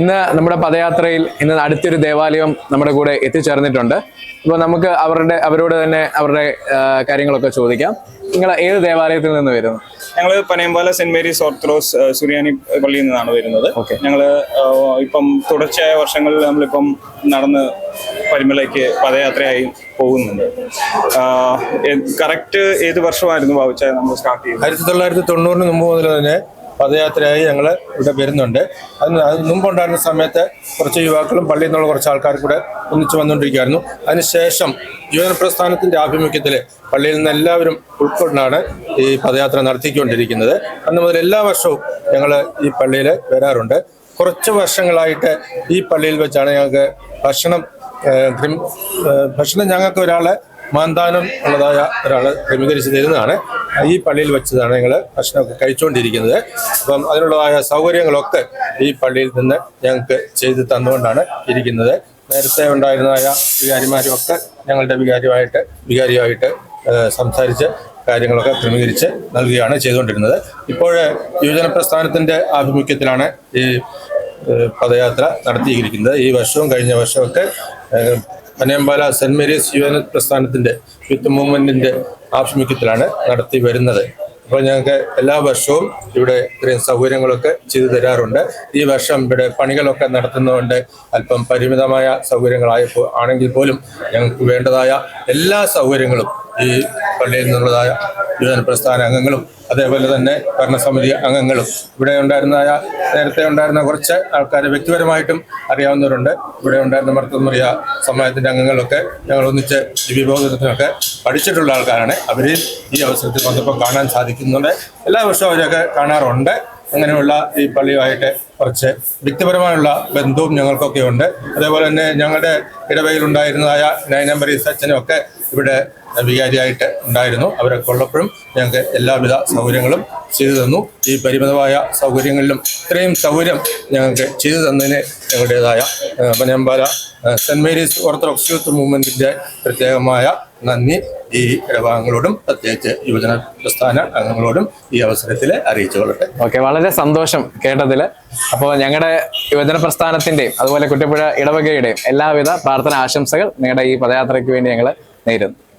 ഇന്ന് നമ്മുടെ പദയാത്രയിൽ ഇന്ന് അടുത്തൊരു ദേവാലയം നമ്മുടെ കൂടെ എത്തിച്ചേർന്നിട്ടുണ്ട്. അപ്പോൾ നമുക്ക് അവരുടെ അവരോട് തന്നെ അവരുടെ കാര്യങ്ങളൊക്കെ ചോദിക്കാം. നിങ്ങൾ ഏത് ദേവാലയത്തിൽ നിന്ന് വരുന്നു? ഞങ്ങൾ Panayampala Saint Mary's Orthodox Suriyani പള്ളിയിൽ നിന്നാണ് വരുന്നത്. ഞങ്ങൾ ഇപ്പം തുടർച്ചയായ വർഷങ്ങളിൽ നമ്മളിപ്പം നടന്ന് പരിമലയ്ക്ക് പദയാത്രയായി പോകുന്നുണ്ട്. കറക്റ്റ് ഏത് വർഷമായിരുന്നു ബാബുച്ചായ നമ്മൾ സ്റ്റാർട്ട് ചെയ്തത് ആയിരത്തി തൊള്ളായിരത്തി തൊണ്ണൂറിന് മുമ്പ് മുതൽ തന്നെ പദയാത്രയായി ഞങ്ങൾ ഇവിടെ വരുന്നുണ്ട്. അതിന് അതിന് മുമ്പുണ്ടായിരുന്ന സമയത്ത് കുറച്ച് യുവാക്കളും പള്ളിയിൽ നിന്നുള്ള കുറച്ച് ആൾക്കാർ കൂടെ ഒന്നിച്ച് വന്നുകൊണ്ടിരിക്കുകയായിരുന്നു. അതിനുശേഷം യുവജന പ്രസ്ഥാനത്തിന്റെ ആഭിമുഖ്യത്തിൽ പള്ളിയിൽ നിന്ന് എല്ലാവരും ഉൾക്കൊണ്ടാണ് ഈ പദയാത്ര നടത്തിക്കൊണ്ടിരിക്കുന്നത്. അന്ന് മുതൽ എല്ലാ വർഷവും ഞങ്ങൾ ഈ പള്ളിയിൽ വരാറുണ്ട്. കുറച്ച് വർഷങ്ങളായിട്ട് ഈ പള്ളിയിൽ വെച്ചാണ് ഞങ്ങൾക്ക് ഭക്ഷണം ഭക്ഷണം ഞങ്ങൾക്ക് ഒരാളെ മാന്താനം ഉള്ളതായ ഒരാൾ ക്രമീകരിച്ച് തരുന്നതാണ്. ഈ പള്ളിയിൽ വെച്ചതാണ് ഞങ്ങൾ ഭക്ഷണമൊക്കെ കഴിച്ചുകൊണ്ടിരിക്കുന്നത് അപ്പം അതിനുള്ളതായ സൗകര്യങ്ങളൊക്കെ ഈ പള്ളിയിൽ നിന്ന് ഞങ്ങൾക്ക് ചെയ്തു തന്നുകൊണ്ടാണ് ഇരിക്കുന്നത്. നേരത്തെ ഉണ്ടായിരുന്നതായ വികാരിമാരും ഒക്കെ ഞങ്ങളുടെ വികാരിയുമായിട്ട് വികാരിയുമായിട്ട് സംസാരിച്ച് കാര്യങ്ങളൊക്കെ ക്രമീകരിച്ച് നൽകുകയാണ് ചെയ്തുകൊണ്ടിരുന്നത്. ഇപ്പോൾ യുവജന പ്രസ്ഥാനത്തിന്റെ ആഭിമുഖ്യത്തിലാണ് ഈ പദയാത്ര നടത്തിയിരിക്കുന്നത്. ഈ വർഷവും കഴിഞ്ഞ വർഷമൊക്കെ പനയമ്പാല സെന്റ് മേരീസ് യുവന പ്രസ്ഥാനത്തിന്റെ യൂത്ത് മൂവ്മെന്റിന്റെ ആഭിമുഖ്യത്തിലാണ് നടത്തി വരുന്നത്. അപ്പോൾ ഞങ്ങൾക്ക് എല്ലാ വർഷവും ഇവിടെ ഇത്രയും സൗകര്യങ്ങളൊക്കെ ചെയ്തു തരാറുണ്ട്. ഈ വർഷം ഇവിടെ പണികളൊക്കെ നടത്തുന്നതുകൊണ്ട് അല്പം പരിമിതമായ സൗകര്യങ്ങളായപ്പോൾ ആണെങ്കിൽ പോലും ഞങ്ങൾക്ക് വേണ്ടതായ എല്ലാ സൗകര്യങ്ങളും ഈ പള്ളിയിൽ നിന്നുള്ളതായ യുവജന പ്രസ്ഥാന അംഗങ്ങളും അതേപോലെ തന്നെ ഭരണസമിതി അംഗങ്ങളും. ഇവിടെ ഉണ്ടായിരുന്ന നേരത്തെ ഉണ്ടായിരുന്ന കുറച്ച് ആൾക്കാർ വ്യക്തിപരമായിട്ടും അറിയാവുന്നവരുണ്ട്. ഇവിടെ ഉണ്ടായിരുന്ന മർത്തമറിയ സമയത്തിന്റെ അംഗങ്ങളൊക്കെ ഞങ്ങൾ ഒന്നിച്ച് ഈ പഠിച്ചിട്ടുള്ള ആൾക്കാരാണ്. അവരെ ഈ അവസരത്തിൽ വന്നപ്പോൾ കാണാൻ സാധിക്കുന്നുണ്ട്. എല്ലാ വർഷവും അവരൊക്കെ കാണാറുണ്ട്. അങ്ങനെയുള്ള ഈ പള്ളിയുമായിട്ട് കുറച്ച് വ്യക്തിപരമായുള്ള ബന്ധവും ഞങ്ങൾക്കൊക്കെ ഉണ്ട്. അതേപോലെ തന്നെ ഞങ്ങളുടെ ഇടവയിലുണ്ടായിരുന്നതായ നയനമ്പറി സച്ചനും ഒക്കെ ഇവിടെ വികാരിയായിട്ട് ഉണ്ടായിരുന്നു. അവരൊക്കെ ഉള്ളപ്പോഴും ഞങ്ങൾക്ക് എല്ലാവിധ സൗകര്യങ്ങളും ചെയ്തു തന്നു. ഈ പരിമിതമായ സൗകര്യങ്ങളിലും ഇത്രയും സൗകര്യം ഞങ്ങൾക്ക് ചെയ്തു തന്നതിന് ഞങ്ങളുടേതായ Panayampala Saint Mary's Orthodox Youth മൂവ്മെന്റിന്റെ പ്രത്യേകമായ നന്ദി ഈ ഇടഭാഗങ്ങളോടും പ്രത്യേകിച്ച് യുവജന പ്രസ്ഥാന അംഗങ്ങളോടും ഈ അവസരത്തിൽ അറിയിച്ചുകൊള്ളട്ടെ ഓക്കെ വളരെ സന്തോഷം കേട്ടതിൽ അപ്പോൾ ഞങ്ങളുടെ യുവജന പ്രസ്ഥാനത്തിന്റെയും അതുപോലെ കുട്ടിപ്പുഴ ഇടവകയുടെയും എല്ലാവിധ പ്രാർത്ഥന ആശംസകൾ നിങ്ങളുടെ ഈ പദയാത്രയ്ക്ക് വേണ്ടി ഞങ്ങൾ നേരുന്നു.